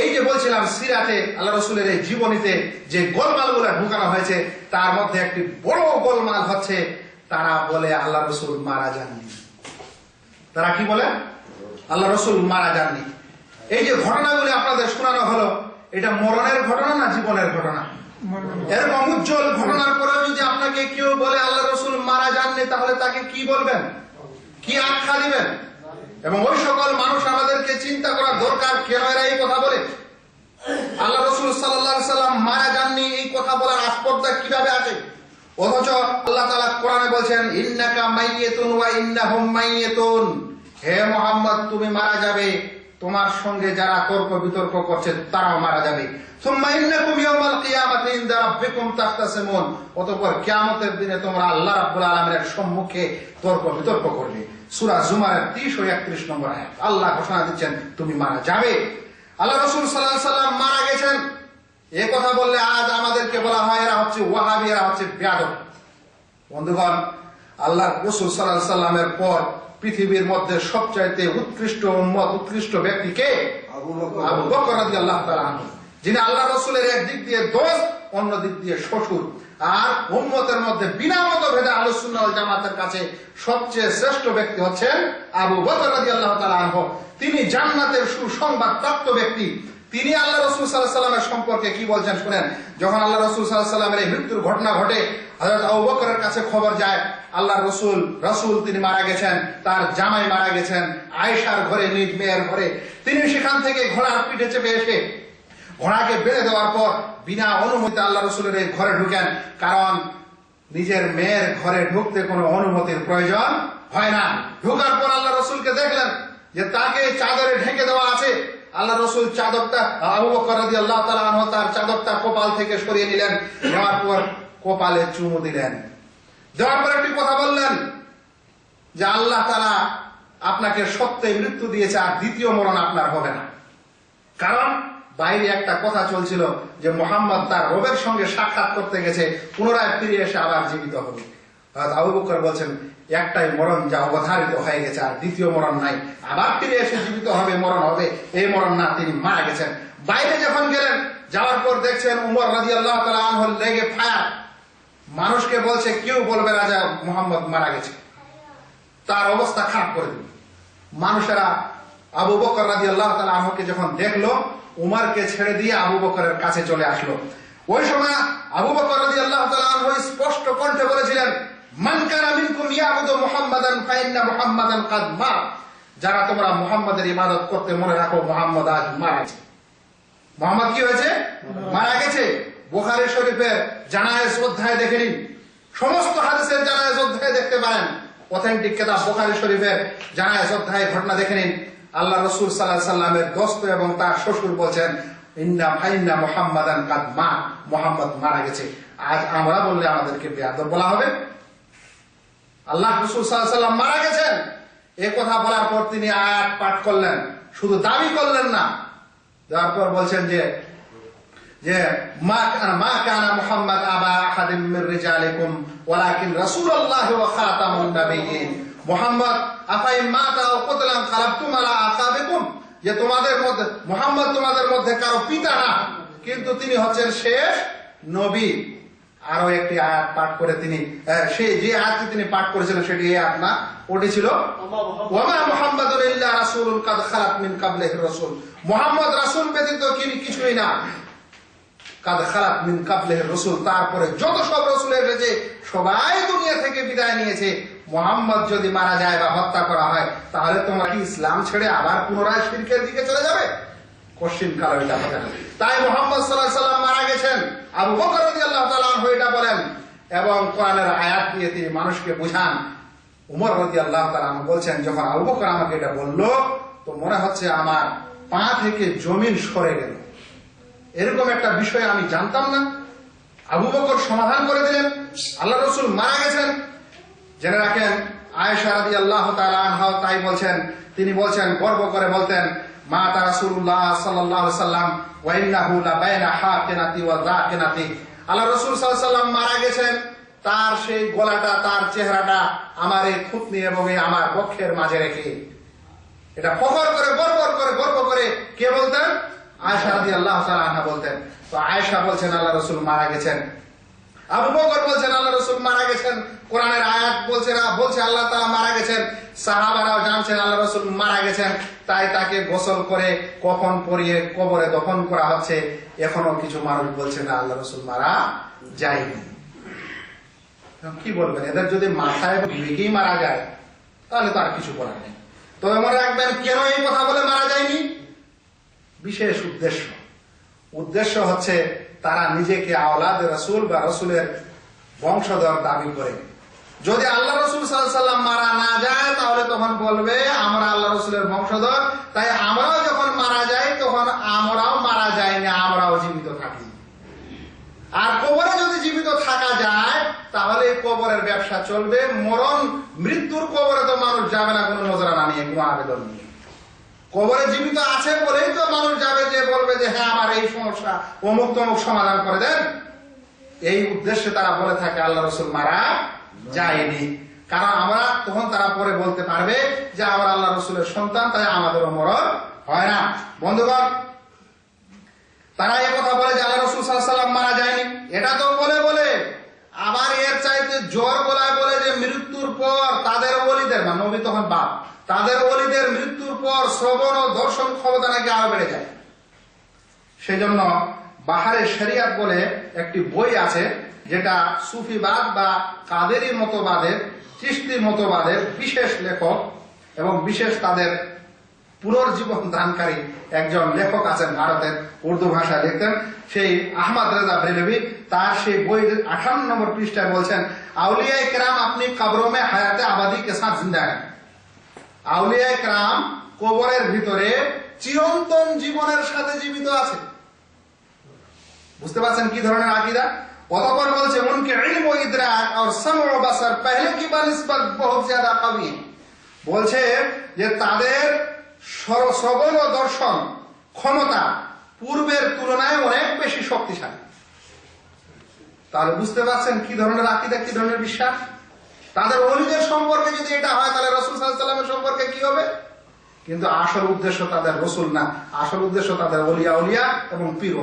এই যে বলছিলাম, সিরাতে আল্লাহ রসুলের এই জীবনীতে যে গোলমালগুলো ঢুকানো হয়েছে, তার মধ্যে একটি বড় গোলমাল হচ্ছে, তারা বলে আল্লাহ রসুল মারা যাননি। তারা কি বলে? আল্লাহ রসুল মারা যাননি। এই যে ঘটনাগুলি আপনাদের শোনানো হলো, এটা মরণের ঘটনা না জীবনের ঘটনা? এরকম উজ্জ্বল ঘটনার পরেও যদি আপনাকে কেউ বলে আল্লাহ রসুল মারা যাননি, তাহলে তাকে কি বলবেন? কি আখ্যা দিবেন? এবং ওই সকল মানুষ আমাদেরকে চিন্তা করা দরকার কেন এরা এই কথা বলে? আল্লাহ রসুল সাল্লাহ সাল্লাম মারা যাননি এই কথা বলার আস্পর্ধা কীভাবে আছে? অথচ আল্লাহ তালা কোরআনে বলছেন, ইন্নাকা মাইয়েতুন ওয়া ইন্নাহুম মাইয়েতুন। হে মোহাম্মদ, তুমি মারা যাবে। তোমার সঙ্গে যারা তর্ক বিতর্ক করছে, তারাও মারা যাবে। সুম্মা ইন্নাকুম ইয়াউমাল কিয়ামাতি ইনদা রাব্বিকুম তাখতাসিমুন অতঃপর কিয়ামতের দিনে তোমরা আল্লাহ রাব্বুল আলামিনের সম্মুখে তর্ক বিতর্ক করবে। সূরা জুমারের 30 ও 31 নম্বর আয়াত। আল্লাহ ঘোষণা দিচ্ছেন তুমি মারা যাবে। আল্লাহ রাসূল সাল্লাল্লাহু আলাইহি সাল্লাম মারা গেছেন। এ কথা বললে আজ আমাদেরকে বলা হয় এরা হচ্ছে ওয়াহাবি এরা হচ্ছে বেয়াদব বন্ধুগণ আল্লাহ রসুল সাল্লাহ সাল্লামের পর পৃথিবীর মধ্যে সবচাইতে উৎকৃষ্ট উম্মত উৎকৃষ্ট ব্যক্তি কে? আবু বকর। তাআলা আনহু। যিনি আল্লাহ রসুলের এক দিক দিয়ে দোষ, অন্য দিক দিয়ে শ্বশুর। আর উম্মতের মধ্যে বিনা মতভেদে আলোচনা জামাতের কাছে সবচেয়ে শ্রেষ্ঠ ব্যক্তি হচ্ছেন আবু বকর আল্লাহ আনহু। তিনি জান্নাতের সুসংবাদ প্রাপ্ত ব্যক্তি। তিনি আল্লাহ রসুল সাল্লাহ সাল্লামের সম্পর্কে কি বলছেন শুনেন? যখন আল্লাহ রসুল সাল্লাহ সাল্লামের এই মৃত্যুর ঘটনা ঘটে, হযরত আবু বকরের কাছে খবর যায় আল্লাহ রসুল রসুল তিনি মারা গেছেন, তার জামাই মারা গেছেন, আয়েশার ঘরে, নিজ মেয়ের ঘরে। তিনি সেখান থেকে ঘোড়ার পিঠে চেপে এসে ঘোড়াকে বেঁধে দেওয়ার পর বিনা অনুমতি আল্লাহ রসুলের এই ঘরে ঢুকেন। কারণ নিজের মেয়ের ঘরে ঢুকতে কোনো অনুমতির প্রয়োজন হয় না। ঢুকার পর আল্লাহ রসুলকে দেখলেন যে তাকে চাদরে ঢেকে দেওয়া আছে। আল্লাহ রসুল চাদরটা আবু তাআলা আনহু তার চাদরটা কপাল থেকে সরিয়ে নিলেন। নেওয়ার পর কপালে চুমু দিলেন। দেওয়ার পর একটি কথা বললেন যে আল্লাহ তাআলা আপনাকে সত্যই মৃত্যু দিয়েছে আর দ্বিতীয় মরণ আপনার হবে না। কারণ বাইরে একটা কথা চলছিল যে মোহাম্মদ তার রবের সঙ্গে সাক্ষাৎ করতে গেছে, পুনরায় ফিরে এসে আবার জীবিত হবে। আবু বকর বলছেন, একটাই মরণ যা অবধারিত হয়ে গেছে, আর দ্বিতীয় মরণ নাই। আবার ফিরে এসে জীবিত হবে, মরণ হবে। এই মরণ না, তিনি মারা গেছেন। বাইরে যখন গেলেন, যাওয়ার পর দেখছেন উমর রাজি আল্লাহ তালা লেগে ফায়ার। মানুষকে বলছে, কেউ বলবে রাজা, মোহাম্মদ মারা গেছে। তার অবস্থা খারাপ করে দিল। মানুষেরা আবু বকর রাজি আল্লাহ তালা যখন দেখল উমারকে ছেড়ে দিয়ে আবু বকরের কাছে চলে আসলো। ওই সময় আবু বকর রাজি আল্লাহ স্পষ্ট কণ্ঠে বলেছিলেন, মান কানা মিনকুম ইয়াবুদু মুহাম্মাদান ফাইন্না মুহাম্মাদান কাদ মার যারা তোমরা মুহাম্মাদের ইবাদত করতে মনে রাখো, মুহাম্মদ আজ মারা গেছে মোহাম্মদ কি হয়েছে? মারা গেছে। বুখারী শরীফের জানায়েজ অধ্যায় দেখে নিন। সমস্ত হাদিসের জানায়েজ অধ্যায় দেখতে পারেন। অথেন্টিক কেতাব বুখারী শরীফের জানায়েজ অধ্যায় ঘটনা দেখে নিন। আল্লাহ রসুল সাল্লাহ সাল্লামের দোস্ত এবং তার শ্বশুর বলছেন, ইন্না ফাইন্না মোহাম্মদান কাদ মা মোহাম্মদ মারা গেছে। আজ আমরা বললে আমাদেরকে বেয়াদব বলা হবে। আল্লাহ রসুল সাল্লাহ সাল্লাম মারা গেছেন। এ কথা বলার পর তিনি আয়াত পাঠ করলেন। শুধু দাবি করলেন না, দেওয়ার পর বলছেন যে যে মা মা কানা মুহাম্মদ আবা আহাদিম মির রিজালিকুম, ওয়ালাকিন রাসূলুল্লাহ ওয়া খাতামুন নাবিয়্যিন। মুহাম্মদ আফাই মাতা ও কুতলাম আকাবিকুম যে তোমাদের মধ্যে মুহাম্মদ তোমাদের মধ্যে কারও পিতা না কিন্তু তিনি হচ্ছেন শেষ নবী। আরও একটি আয়াত পাঠ করে তিনি সেই যে আয়াতটি তিনি পাঠ করেছিলেন সেটি এই আয়াত না ওটি ছিল ওমা মুহাম্মাদুর ইল্লা রাসূলুন কাদ খালাত মিন কাবলিহি রাসূল। মুহাম্মদ রাসূল ব্যতীত তিনি কিছুই না। কাদ খালাত মিন রাসূল তারপরে যত সব রাসূল এসেছে সবাই দুনিয়া থেকে বিদায় নিয়েছে। মুহাম্মদ যদি মারা যায় বা হত্যা করা হয়, তাহলে তোমরা কি ইসলাম ছেড়ে আবার পুনরায় শিরকের দিকে চলে যাবে? কশ্চিন কালো এটা হবে তাই মোহাম্মদ সাল্লাহ সাল্লাম মারা গেছেন। আবু বকর রাদিয়াল্লাহু তাআলা আনহু এটা বলেন এবং কোরআনের আয়াত দিয়ে তিনি মানুষকে বুঝান। উমর রাদিয়াল্লাহু আল্লাহ আনহু বলছেন, যখন আবু বকর আমাকে এটা বলল, তো মনে হচ্ছে আমার পা থেকে জমিন সরে গেল। এরকম একটা বিষয় আমি জানতাম না। আবু বকর সমাধান করে দিলেন। আল্লাহ রসুল মারা গেছেন। জেনে রাখেন, আয়েশা রাদি আল্লাহ তাই বলছেন, তিনি বলছেন, গর্ব করে বলতেন, মা তা রাসূলুল্লাহ সাল্লাল্লাহু সাল্লাম, ওয়া ইন্নাহু লা বাইনা হাকিনাতি ওয়া যাকিনাতি আল্লাহ রাসূল সাল্লাম মারা গেছেন। তার সেই গলাটা, তার চেহারাটা আমার এই থুতনি এবং আমার বক্ষের মাঝে রেখে। এটা ফখর করে গর্ব করে গর্ব করে কে বলতেন? রাদিয়াল্লাহু তাআলা আনহা বলতেন। তো আয়েশা বলছেন আল্লাহ রসুল মারা গেছেন। আবু বকর বলছেন, আল্লাহ রসুল মারা গেছেন। কোরআনের আয়াত বলছে না আল্লাহ মারা গেছেন। সাহাবারাও জানছেন আল্লাহ রসুল মারা গেছেন। তাই তাকে গোসল করে কখন পরিয়ে কবরে দফন করা হচ্ছে, এখনও কিছু মানুষ বলছে না, আল্লাহ রসুল মারা যায়নি। কি বলবেন, এদের যদি মাথায় বিবেকেই মারা যায়, তাহলে তো আর কিছু করার নেই। তবে মনে রাখবেন, কেন এই কথা বলে মারা যায়নি? বিশেষ উদ্দেশ্য। উদ্দেশ্য হচ্ছে তারা নিজেকে আওলাদ রসুল বা রসুলের বংশধর দাবি করে। যদি আল্লাহ রসুল সাল্লাম মারা না যায়, তাহলে তখন বলবে, আমরা আল্লাহ রসুলের বংশধর। তাই আমরাও যখন মারা যাই, তখন আমরাও মারা যাই না, আমরাও জীবিত থাকি। আর কবরে যদি জীবিত থাকা যায়, তাহলে কবরের ব্যবসা চলবে। মরণ, মৃত্যুর কবরে তো মানুষ যাবে না, কোনো নজরানা নিয়ে, কোনো আবেদন নিয়ে। কবরে জীবিত আছে বলেই তো মানুষ যাবে যে বলবে যে হ্যাঁ আমার এই সমস্যা। অমুক তমুক সমাধান করে দেন। এই উদ্দেশ্যে তারা বলে থাকে, আল্লাহ রসুল মারা যায়নি। কারণ আমরা তখন তারা পরে বলতে পারবে যে, আমরা আল্লাহ রসুলের সন্তান, তাই আমাদেরও মরণ হয় না। বন্ধুগণ, তারা এ কথা বলে যে, আল্লাহ রসুল সাল্লাম মারা যায়নি। এটা তো বলে বলে। আবার এর চাইতে জ্বর বলায় বলে যে, মৃত্যুর পর তাদের অলিদের মানে নবী তখন বাপ। তাদের অলিদের মৃত্যুর পর শ্রবণ ও দর্শন ক্ষমতা নাকি আরও বেড়ে যায়। সেজন্য বাহারে শরিয়াত বলে একটি বই আছে, যেটা সুফিবাদ বা কাদেরি মতবাদের চিস্তি মতবাদের বিশেষ লেখক এবং বিশেষ তাদের পুনর্জীবন দানকারী একজন লেখক আছেন ভারতের উর্দু ভাষায় লিখতেন, সেই আহমদ রেজা ভেলভি তার সেই বই আঠান্ন নম্বর পৃষ্ঠায় বলছেন আউলিয়া কেরাম আপনি কাবরমে হায়াতে আবাদি কেসা জিন্দা আউলিয়ায় ক্রাম কবরের ভিতরে চিরন্তন জীবনের সাথে জীবিত আছে। বুঝতে পারছেন কি ধরনের আকিদা? অতপর বলছে উনকে ইলম ইদরাক আর সাম বাসার পহলে কি বার বহুত ज्यादा কবি বলছে যে, তাদের সরসবল ও দর্শন ক্ষমতা পূর্বের তুলনায় অনেক বেশি শক্তিশালী। তাহলে বুঝতে পারছেন কি ধরনের আকিদা, কি ধরনের বিশ্বাস? তাদের অলিদের সম্পর্কে যদি এটা হয়, তাহলে রসুল সাল্লামের সম্পর্কে কি হবে? কিন্তু আসল উদ্দেশ্য তাদের রসুল না। আসল উদ্দেশ্য তাদের অলিয়া উলিয়া এবং পীর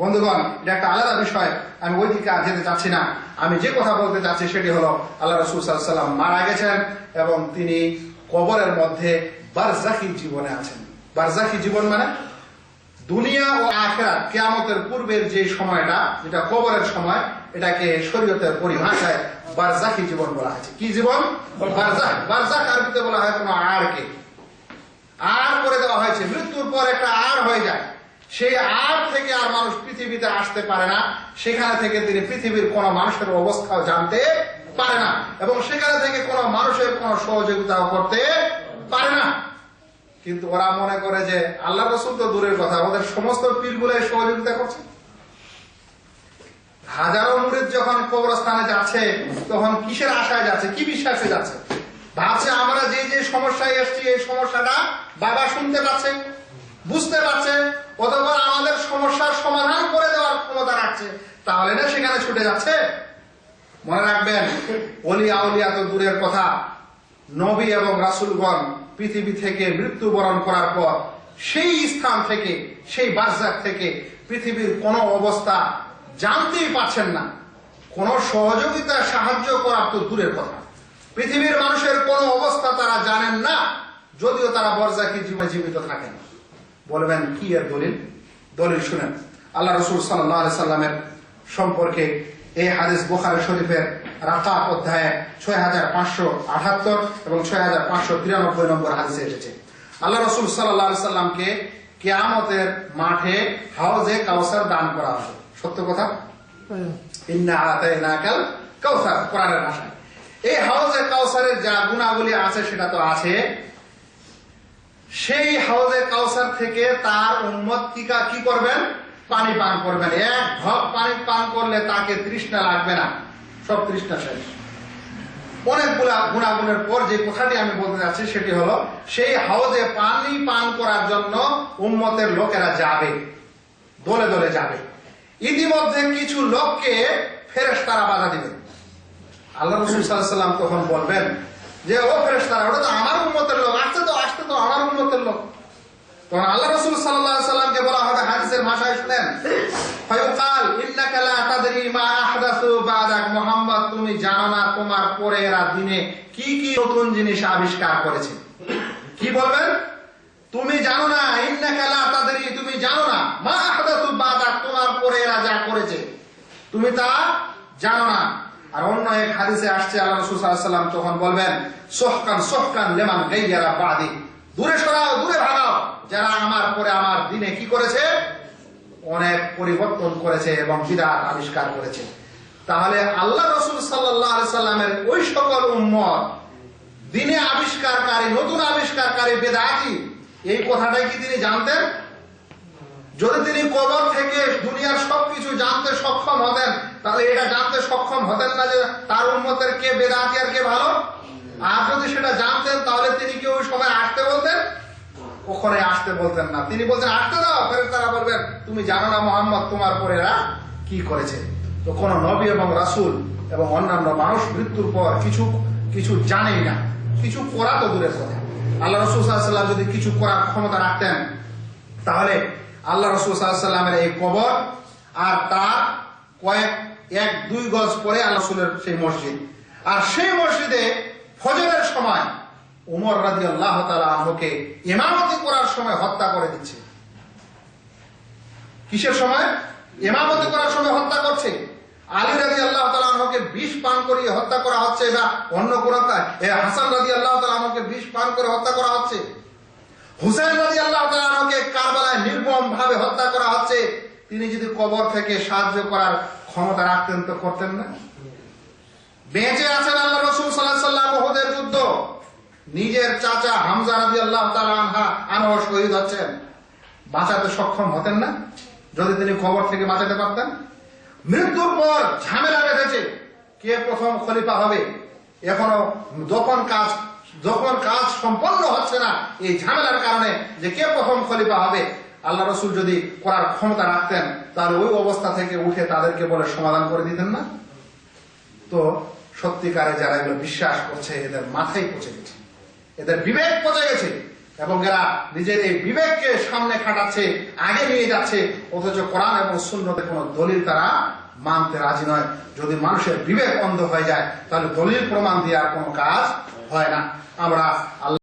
বন্ধুগণ, এটা একটা আলাদা বিষয়। আমি ওই দিকে আর যেতে চাচ্ছি না। আমি যে কথা বলতে চাচ্ছি সেটি হলো, আল্লাহ রসুল সাল্লাম মারা গেছেন এবং তিনি কবরের মধ্যে বারজাকি জীবনে আছেন। বারজাকি জীবন মানে দুনিয়া ও আখেরাত, কেয়ামতের পূর্বের যে সময়টা, যেটা কবরের সময়, এটাকে শরীয়তের পরিভাষায় বারজাকি জীবন বলা হয়েছে। কি জীবন? বারজাক বারজাক আরবিতে বলা হয় কোনো আড়কে আর করে দেওয়া হয়েছে। মৃত্যুর পর একটা আর হয়ে যায়। সেই আর থেকে আর মানুষ পৃথিবীতে আসতে পারে না। সেখানে থেকে তিনি পৃথিবীর কোন মানুষের অবস্থাও জানতে পারে না। এবং সেখানে থেকে কোন মানুষের কোন সহযোগিতাও করতে পারে না। কিন্তু ওরা মনে করে যে আল্লাহ রসুল তো দূরের কথা। আমাদের সমস্ত পীরগুলো সহযোগিতা করছে। হাজারো মুরিদ যখন কবরস্থানে যাচ্ছে, তখন কিসের আশায় যাচ্ছে? কি বিশ্বাসে যাচ্ছে? ভাবছে, আমরা যে যে সমস্যায় এসছি, এই সমস্যাটা বাবা শুনতে পাচ্ছে, বুঝতে পারছে অতঃপর আমাদের সমস্যার সমাধান করে দেওয়ার ক্ষমতা রাখছে। তাহলে না সেখানে ছুটে যাচ্ছে? মনে রাখবেন, অলি আউলিয়া তো দূরের কথা। নবী এবং রাসুলগণ পৃথিবী থেকে মৃত্যুবরণ করার পর সেই স্থান থেকে, সেই বাজার থেকে পৃথিবীর কোন অবস্থা জানতেই পারছেন না। কোন সহযোগিতা, সাহায্য করা তো দূরের কথা। পৃথিবীর মানুষের কোন অবস্থা তারা জানেন না, যদিও তারা বরজাকি জীবনে জীবিত থাকেন। বলবেন, কি এর দলিল? দলিল শুনেন। আল্লাহ রসুল সাল্লাহ সাল্লামের সম্পর্কে এই হাদিস বোখারি শরীফের রাকা অধ্যায়ে ছয় হাজার পাঁচশো আঠাত্তর এবং ছয় হাজার পাঁচশো তিরানব্বই নম্বর হাদিসে এসেছে। আল্লাহ রসুল সাল্লাহ সাল্লামকে কেয়ামতের মাঠে হাউজে কাউসার দান করা হবে। সত্য কথা? ইন্না আতাইনাকাল কাউসার কোরআনের ভাষায়। এই হাউজে কাউসারের যা গুণাবলী আছে সেটা তো আছে। সেই হাউজে কাউসার থেকে তার উম্মত টিকা কি করবেন? পানি পান করবেন। এক ঢক পানি পান করলে তাকে তৃষ্ণা লাগবে না। সব তৃষ্ণা শেষ। অনেকগুলা গুণাগুণের পর যে কথাটি আমি বলতে যাচ্ছি সেটি হলো সেই হাউজে পানি পান করার জন্য উম্মতের লোকেরা যাবে। দলে দলে যাবে। ইতিমধ্যে কিছু লোককে ফেরেস তারা বাধা দিবে। আল্লাহ রসুল সাল্লাম তখন বলবেন যে, ও ফেরেস তারা ওটা তো আমার উন্মতের লোক আসতে তো আসতে তো, আমার উন্মতের লোক। তখন আল্লাহ রসুল সাল্লামকে হাদিসের ভাষায় শুনেন তুমি জানো না তোমার পরে এরা দিনে কি কি নতুন জিনিস আবিষ্কার করেছে? কি বলবেন? তুমি জানো না, ইন্নাকা লা তাদরি, তুমি জানো না। মা আহদাসু বাদাক তোমার পরে এরা যা করেছে। তুমি তা জানো না। আর অন্য এক হাদিসে আসছে, আল্লাহ রাসূল সাল্লাল্লাহু তখন বলবেন, সোহকান সোহকান লেমান গাইয়ারা বাদি। দূরে সরাও, দূরে ভাগাও। যারা আমার পরে আমার দিনে কি করেছে? অনেক পরিবর্তন করেছে এবং বিরাট আবিষ্কার করেছে। তাহলে আল্লাহ রসুল সাল্লাহ সাল্লামের ওই সকল উম্মত, দিনে আবিষ্কারকারী, নতুন আবিষ্কারকারী, বেদাতি এই কথাটাই কি তিনি জানতেন? যদি তিনি কবর থেকে দুনিয়ার সবকিছু জানতে সক্ষম হতেন, তাহলে এটা জানতে সক্ষম হতেন না যে তার উন্মতের কে বেদাতি আর কে ভালো? আর যদি সেটা জানতেন, তাহলে তিনি কি ওই সময় আসতে বলতেন? ওখানে আসতে বলতেন না। তিনি বলতেন, আসতে দাও। ফেরের তারা বলবেন, তুমি জানো না মোহাম্মদ তোমার পরে এরা কি করেছে? তো কোন নবী এবং রাসূল এবং অন্যান্য মানুষ মৃত্যুর পর কিছু কিছু জানেই না। কিছু করা তো দূরের কথা। আল্লাহ রসুল সাল্লাম যদি কিছু করার ক্ষমতা রাখতেন, তাহলে আল্লাহ রসুল সাল্লামের এই কবর আর তার কয়েক, এক, দুই গজ পরে আল্লাহ রসুলের সেই মসজিদ। আর সেই মসজিদে ফজরের সময় উমর রাজি আল্লাহ তালাকে ইমামতি করার সময় হত্যা করে দিচ্ছে। কিসের সময়? ইমামতি করার সময় হত্যা করছে? আলী রাজি আল্লাহ তালাহকে বিষ পান করিয়ে হত্যা করা হচ্ছে বা অন্য কোন কাজ। এ হাসান রাজি আল্লাহ তালাহকে বিষ পান করে হত্যা করা হচ্ছে। হুসেন রাজি আল্লাহ তালাহকে কারবালায় নির্মম ভাবে হত্যা করা হচ্ছে। তিনি যদি কবর থেকে সাহায্য করার ক্ষমতা রাখতেন তো করতেন না? বেঁচে আছেন আল্লাহ রসুল সাল্লাহ যুদ্ধ। নিজের চাচা হামজা রাজি আল্লাহ আনহা আনহ শহীদ হচ্ছেন। বাঁচাতে সক্ষম হতেন না? যদি তিনি খবর থেকে বাঁচাতে পারতেন? মৃত্যুর পর ঝামেলা বেঁধেছে। কে প্রথম খলিফা হবে? এখনও যখন কাজ যখন কাজ সম্পন্ন হচ্ছে না, এই ঝামেলার কারণে যে কে প্রথম খলিফা হবে, আল্লাহ রসুল যদি করার ক্ষমতা রাখতেন তাহলে ওই অবস্থা থেকে উঠে তাদেরকে বলে সমাধান করে দিতেন না? তো সত্যিকারে যারা এগুলো বিশ্বাস করছে, এদের মাথায় পচে গেছে। এদের বিবেক পচে গেছে। এবং এরা নিজের এই বিবেককে সামনে খাটাচ্ছে, আগে নিয়ে যাচ্ছে, অথচ কোরআন এবং শূন্যতে কোনো দলিল তারা মানতে রাজি নয়। যদি মানুষের বিবেক বন্ধ হয়ে যায়, তাহলে দলিল প্রমাণ দিয়ে আর কোনো কাজ হয় না। আমরা আল্লাহ